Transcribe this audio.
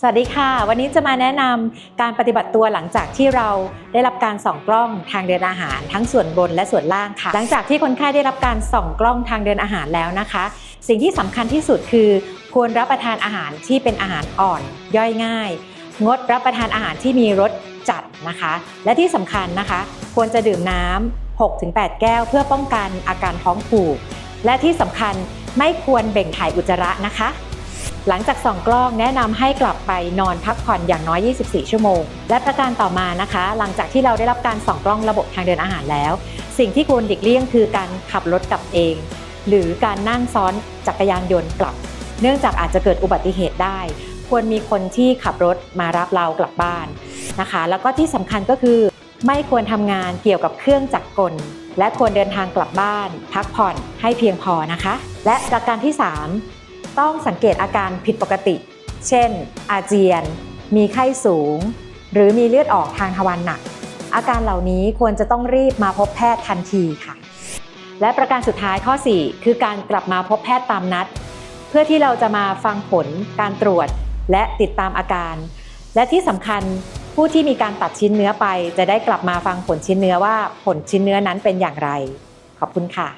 สวัสดีค่ะ วันนี้จะมาแนะนำการปฏิบัติตัวหลังจากที่เราได้รับการส่องกล้องทางเดินอาหาร ทั้งส่วนบนและส่วนล่างค่ะ หลังจากที่คนไข้ได้รับการส่องกล้องทางเดินอาหารแล้วนะคะ สิ่งที่สำคัญที่สุดคือ ควรรับประทานอาหารที่เป็นอาหารอ่อน ย่อยง่าย งดรับประทานอาหารที่มีรสจัดนะคะ และที่สำคัญนะคะ ควรจะดื่มน้ำ6-8 แก้ว เพื่อป้องกันอาการท้องผูก และที่สำคัญไม่ควรเบ่งถ่ายอุจจาระนะคะ หลังจากส่องกล้องแนะนำให้กลับไปนอนพักผ่อนอย่างน้อย 24 ชั่วโมง และประการต่อมานะคะ หลังจากที่เราได้รับการส่องกล้องระบบทางเดินอาหารแล้ว สิ่งที่ควรหลีกเลี่ยงคือการขับรถกลับเอง หรือการนั่งซ้อนจักรยานยนต์กลับ เนื่องจากอาจจะเกิดอุบัติเหตุได้ ควรมีคนที่ขับรถมารับเรากลับบ้านนะคะ แล้วก็ที่สำคัญก็คือ ไม่ควรทำงานเกี่ยวกับเครื่องจักรกล และควรเดินทางกลับบ้าน พักผ่อนให้เพียงพอนะคะ และประการที่ 3 ต้องสังเกตอาการผิดปกติ เช่น อาเจียน มีไข้สูง หรือมีเลือดออกทางทวารหนัก อาการเหล่านี้ควรจะต้องรีบมาพบแพทย์ทันทีค่ะ และประการสุดท้ายข้อ 4 คือการกลับมาพบแพทย์ตามนัด เพื่อที่เราจะมาฟังผล การตรวจ และติดตามอาการ และที่สำคัญผู้ที่มีการตัดชิ้นเนื้อไป จะได้กลับมาฟังผลชิ้นเนื้อว่าผลชิ้นเนื้อนั้นเป็นอย่างไร ขอบคุณค่ะ